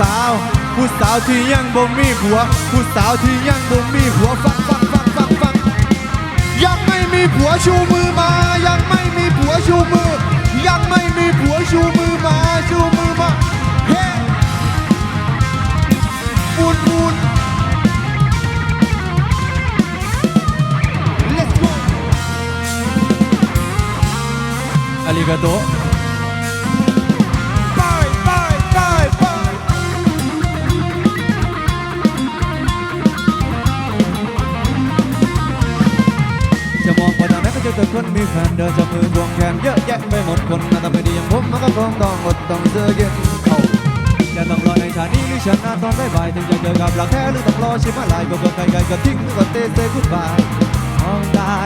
สาวที่ยังบ่มีผัว ผู้สาวที่ยังบ่มีผัวฟังฟังฟังฟังฟังยังไม่มีผัวชูมือมา ยังไม่มีผัวชูมือ ยังไม่มีผัวชูมือมาชูมือมาเฮ้ปูนปูน Let's go อาริกาโต แต่คนมีแฟนเดินจับมือควงแขนเยอะแยะไปหมดคนหน้าตาไม่ดีอย่างผมมันก็คงต้องอดต้องเสื้อเย็นเข้าจะต้องรอในชาตินี้หรือชนะตอนบ่ายถึงจะเจอกับหลักแท้หรือต้องรอชิมอะไรก็ก็ไกลๆก็ทิ้งก็เตะเตะกุดบายมองได้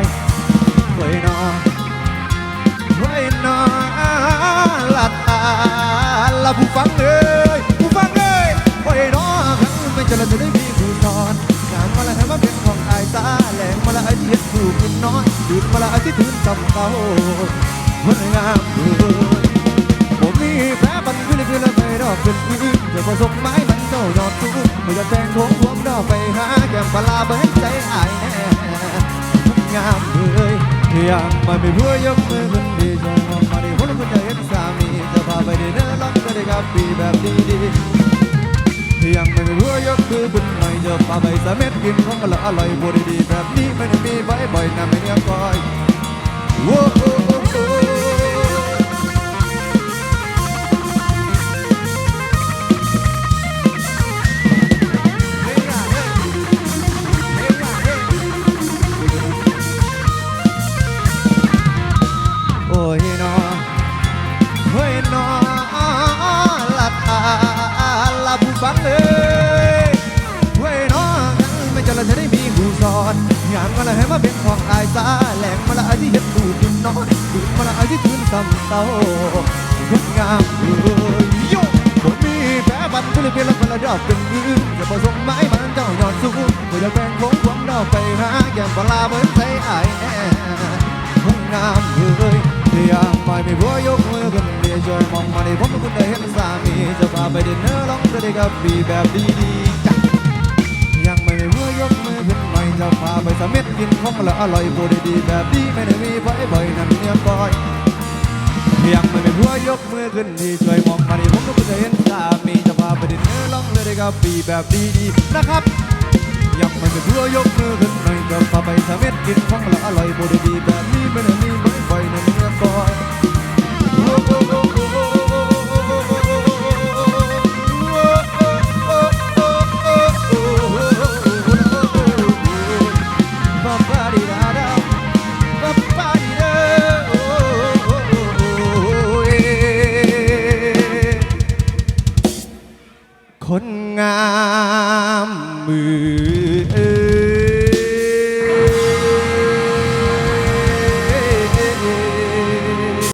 ไว้นอนไว้นอนลัดตาละผู้ฟัง ล้วไอ้ที่เห็นผู้กินนอนดื่มมาล้วไอ้ที่ถืนสำเก่าคนงามเอ้ยผมมีแผลปันขึ้นขึ้นแล้วไปดอกขึ้นขึ้นเดี๋ยวผสมไม้มันเจ้ายอดตู้ไม่จะแทงโค้งรวมดอกไปหาแก้มปลาเบิ้งใจอายแน่งามเลยอยังไม่มีเพื่อยกมือขึ้นดีใจมองมาดิคนคนจะเห็นสามีจะพาไปดินเนอร์ลองก็ได้กับปีแบบดีๆ มาไปสะเม็ดกินของอร่อยอร่อยบดีแบบนี้ไม่ได้มีบ่อยนะไม่เนี้ยคอย ม่จะละจะได้มีผู้สอนงานมาละให้มาเป็นของอายซาแหลงมาละอ้ที่เห็นดูกินนอนดูมาละอ้ที่ทืนซ้ำเต้าคนงามเลยโยผมมีแผลบันก็เลยเปลี่ยนแล้วคนละดอกเป็นมือจะผสมไม้มันเจ้ายอดสู้ก็จะแบ่งโค้งควงดอกไปหาแก้มปลาเหมือนใจอายแน่ห้องน้ำเลยที่ยังไม่มีผัวยกมือขึ้นเดียวช่วยมองมาในผมคุณได้เห็นสามีจะพาไปดินเนอร์ลองจะได้กับปีแบบดี ไม่จะพาไปสะเม็ดกินของละอร่อยบูดีๆแบบนี้ไม่ได้มีบ่อยๆนั่นเนี่ยบอยยังไม่มีผัวยกมือขึ้นที่ช่วยมองมาในผมก็จะเห็นสามีจะพาไปดินเนื้อลองเลยได้กับปีแบบดีๆนะครับยังไม่เป็นหัวยกมือขึ้นหน่อยจะพาไปสะเม็ดกินของละอร่อยบูดีๆแบบ คนงาม